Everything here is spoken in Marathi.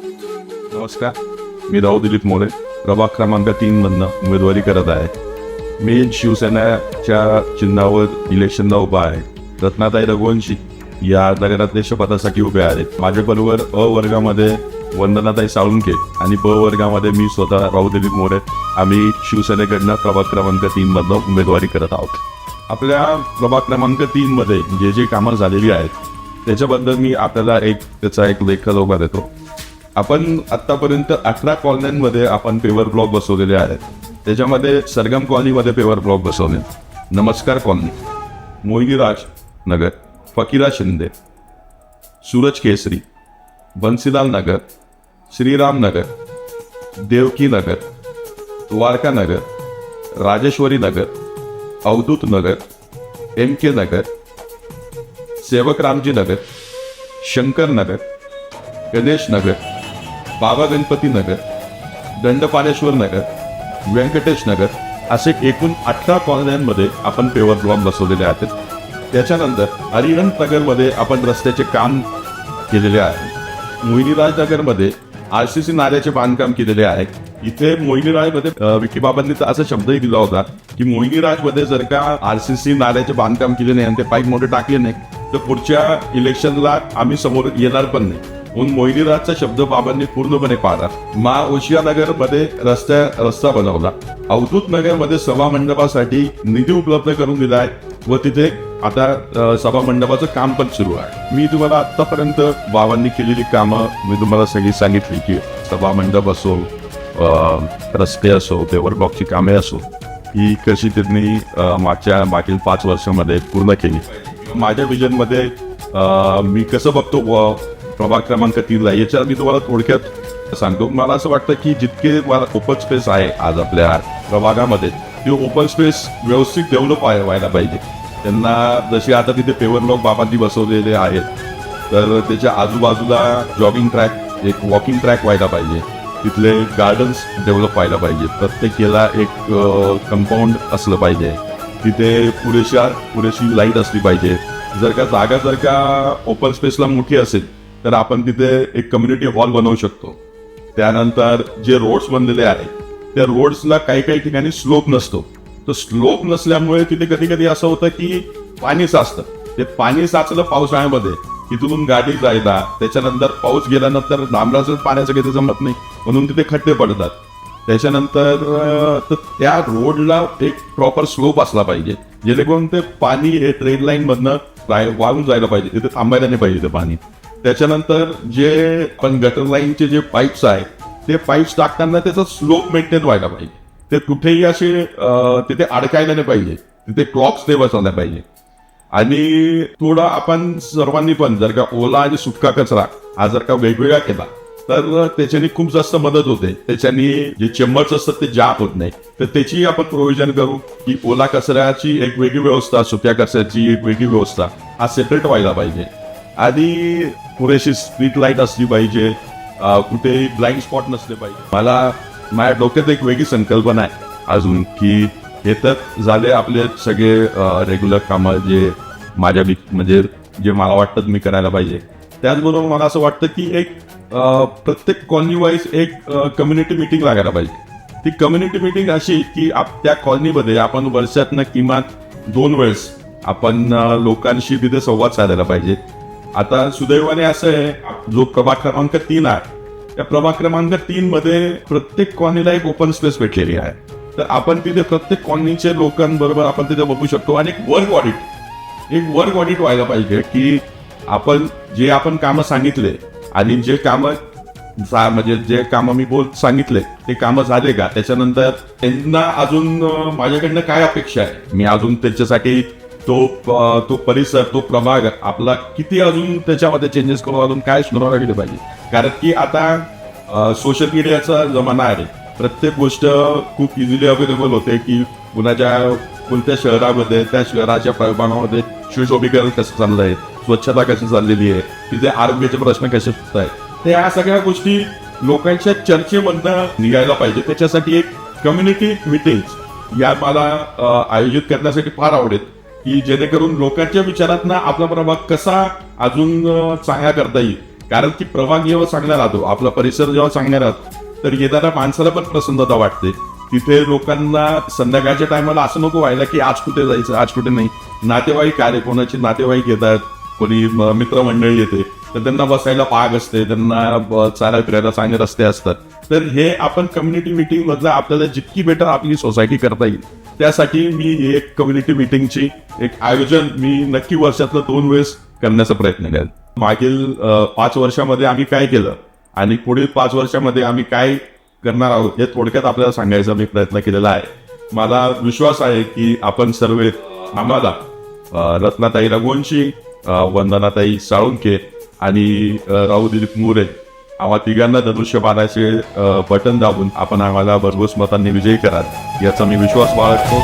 नमस्कार. मी राहू दिलीप मोरे. प्रभाग क्रमांक तीन मधनं उमेदवारी करत आहे. मी शिवसेनाच्या चिन्हावर इलेक्शनला उभा आहे. रत्नाताई रघुवंशी या नगराध्यक्ष पदासाठी उभे आहेत. माझ्याबरोबर अ वर्गामध्ये वंदनाताई साळुंके आणि ब वर्गामध्ये मी स्वतः राहू दिलीप मोरे. आम्ही शिवसेनेकडनं प्रभाग क्रमांक तीन मधनं उमेदवारी करत आहोत. आपल्या प्रभाग क्रमांक तीन मध्ये जे जे कामं झालेली आहेत त्याच्याबद्दल मी आपल्याला एक त्याचा एक लेख उभा देतो. आपण आतापर्यंत अठरा कॉलन्यांमध्ये आपण पेवर ब्लॉक बसवलेले आहेत. त्याच्यामध्ये सरगम कॉलनीमध्ये पेवर ब्लॉक बसवले. नमस्कार colony. Mohiniraj Nagar Fakira Shinde Suraj Kesari Bansilal Nagar Shriram Nagar Devaki Nagar Dwarka Nagar Rajeshwari Nagar Avadhut Nagar M K Nagar Sevakramji Nagar Shankar Nagar Ganesh Nagar Baba Ganpati Nagar Dandpaneshwar नगर व्यंकटेश नगर असे एकूण अठरा कॉलन्यांमध्ये आपण पेवर ब्लॉक बसवलेले आहेत. त्याच्यानंतर हरिहंत नगरमध्ये आपण रस्त्याचे काम केलेले आहे. मोहिनीराज नगरमध्ये आर सी सी नाल्याचे बांधकाम केलेले आहे. इथे मोहिनीराजमध्ये विकीबाबांनी तर असा शब्दही दिला होता की मोहिनीराजमध्ये जर का आर सी सी नाल्याचे बांधकाम केले नाही आणि ते पाईप मोठे टाकले नाही तर पुढच्या इलेक्शनला आम्ही समोर येणार पण नाही. म्हणून मोहिनीराजचा शब्द बाबांनी पूर्णपणे पाळला मा ओशियानगरमध्ये रस्त्या रस्ता बनवला. अवधूत नगरमध्ये सभा मंडपासाठी निधी उपलब्ध करून दिला आहे व तिथे आता सभा मंडपाचं काम पण सुरू आहे. मी तुम्हाला आतापर्यंत बाबांनी केलेली कामं मी तुम्हाला सगळी सांगितली की सभा मंडप असो रस्ते असो पेवर बॉक्सची कामे असो ही कशी त्यांनी मागच्या मागील पाच वर्षामध्ये पूर्ण केली. माझ्या विजनमध्ये मी कसं बघतो प्रभाग क्रमांक तीनला याच्यावर मी तुम्हाला थोडक्यात सांगतो. मला असं वाटतं की जितके मला ओपन स्पेस आहे आज आपल्या प्रभागामध्ये ते ओपन स्पेस व्यवस्थित डेव्हलप व्हायला पाहिजे. त्यांना जसे आता तिथे पेवर लॉक बाबांनी बसवलेले आहेत तर त्याच्या आजूबाजूला जॉगिंग ट्रॅक एक वॉकिंग ट्रॅक व्हायला पाहिजे. तिथले गार्डन्स डेव्हलप व्हायला पाहिजे. प्रत्येक एक कंपाऊंड असलं पाहिजे. तिथे पुरेशा पुरेशी लाइट असली पाहिजे. जर का जागा जर का ओपन स्पेसला मोठी असेल तर आपण तिथे एक कम्युनिटी हॉल बनवू शकतो. त्यानंतर जे रोड्स बनलेले आहेत त्या रोड्सला काही काही ठिकाणी स्लोप नसतो. तर स्लोप नसल्यामुळे तिथे कधी कधी असं होतं की पाणी साचतं. ते पाणी साचलं पावसाळ्यामध्ये तिथून गाडी जायला त्याच्यानंतर पाऊस गेल्यानंतर डांबराचं पाण्याचं काही जमत नाही म्हणून तिथे खड्डे पडतात. त्याच्यानंतर तर त्या रोडला एक प्रॉपर स्लोप असला पाहिजे जेणेकरून ते पाणी हे ट्रेन लाईन मधनं वाहून जायला पाहिजे तिथे थांबायला नाही पाहिजे ते पाणी. त्याच्यानंतर जे पण गटर लाईनचे जे पाईप्स आहेत ते पाईप्स टाकताना त्याचा स्लोप मेंटेन व्हायला पाहिजे. ते कुठेही असे तिथे अडकायला नाही पाहिजे. तिथे क्लॉक्स ते बसवल्या पाहिजे. आणि थोडं आपण सर्वांनी पण जर का ओला आणि सुटका कचरा हा जर का वेगवेगळा केला तर त्याच्याने खूप जास्त मदत होते. त्याच्याने जे चेंबर्स असतात ते जाप होत नाही. तर त्याची आपण प्रोव्हिजन करू की ओला कचऱ्याची एक वेगळी व्यवस्था सुक्या कचऱ्याची एक वेगळी व्यवस्था हा सेपरेट व्हायला पाहिजे. आधी पुरेशी स्ट्रीट लाइट असली पाहिजे. कुठेही ब्लाइंड स्पॉट नसले पाहिजे. मला माझ्या डोक्यात एक वेगळी संकल्पना आहे अजून की हे तर झाले आपले सगळे रेग्युलर कामं जे माझ्या वि- म्हणजे जे मला वाटतं मी करायला पाहिजे. त्याचबरोबर मला असं वाटतं की एक प्रत्येक कॉलनी वाईज एक कम्युनिटी मिटिंग लागायला पाहिजे. ती कम्युनिटी मिटिंग अशी की आप- त्या कॉलनीमध्ये आपण वर्षातनं किमान दोन वेळेस आपण लोकांशी तिथे संवाद साधायला पाहिजे. आता सुदैवाने असं आहे जो प्रभाग क्रमांक तीन आहे त्या प्रभाग क्रमांक तीन मध्ये प्रत्येक कॉलनीला एक ओपन स्पेस भेटलेली आहे. तर आपण तिथे प्रत्येक कॉलनीच्या लोकांबरोबर आपण तिथे बघू शकतो आणि एक वर्क ऑडिट एक वर्क ऑडिट व्हायला पाहिजे की आपण जे आपण कामं सांगितले आणि जे कामं जा- म्हणजे जे कामं मी बोल सांगितले ते कामं झाले का? त्याच्यानंतर त्यांना अजून माझ्याकडनं काय अपेक्षा आहे? मी अजून त्याच्यासाठी तो तो परिसर तो प्रभाग आपला किती अजून त्याच्यामध्ये चेंजेस करून अजून काय सुधारणा केली पाहिजे? कारण की आता सोशल मीडियाचा जमाना आहे. प्रत्येक गोष्ट खूप इझिली अवेलेबल होते की कुणाच्या कोणत्या शहरामध्ये त्या शहराच्या प्रमाणामध्ये सुशोभीकरण कसं चाललंय स्वच्छता कशी चाललेली आहे? तिथे आरोग्याचे प्रश्न कसे सुटत आहेत तर या सगळ्या गोष्टी लोकांच्या चर्चेमधनं निघायला पाहिजे. त्याच्यासाठी एक कम्युनिटी मिटिंग या मला आयोजित करण्यासाठी फार आवडेल. की जेणेकरून लोकांच्या विचारातनं आपला प्रभाग कसा अजून चांगला करता येईल? कारण की प्रवाह जेव्हा चांगला राहतो आपला परिसर जेव्हा चांगला राहतो तर येणाऱ्या माणसाला पण प्रसन्नता वाटते. तिथे लोकांना संध्याकाळच्या टायमाला असं नको व्हायला की आज कुठे जायचं आज कुठे नाही. नातेवाईक आले कोणाचे नातेवाईक येतात कोणी म- मित्रमंडळी येते तर त्यांना बसायला पाग असते त्यांना चालायला फिरायला चांगले रस्ते असतात. तर हे आपण कम्युनिटी मिटिंग मधलं आपल्याला जितकी बेटर आपली सोसायटी करता येईल. त्यासाठी मी एक कम्युनिटी मिटिंगची एक आयोजन मी नक्की वर्षातलं दोन वेळेस करण्याचा प्रयत्न केला. मागील पाच वर्षामध्ये आम्ही काय केलं आणि पुढील पाच वर्षामध्ये आम्ही काय करणार आहोत हे थोडक्यात आपल्याला सांगायचा मी प्रयत्न केलेला आहे. मला विश्वास आहे की आपण सर्व आम्हाला रत्नाताई रघुवंशी वंदनाताई साळुंके आणि राहुल दिलीप मोरे आम्हा तिघांना धनुष्यबाणाचे पाण्याचे बटन दाबून आपण आम्हाला भरघोस मतांनी विजयी कराल याचा मी विश्वास बाळगतो.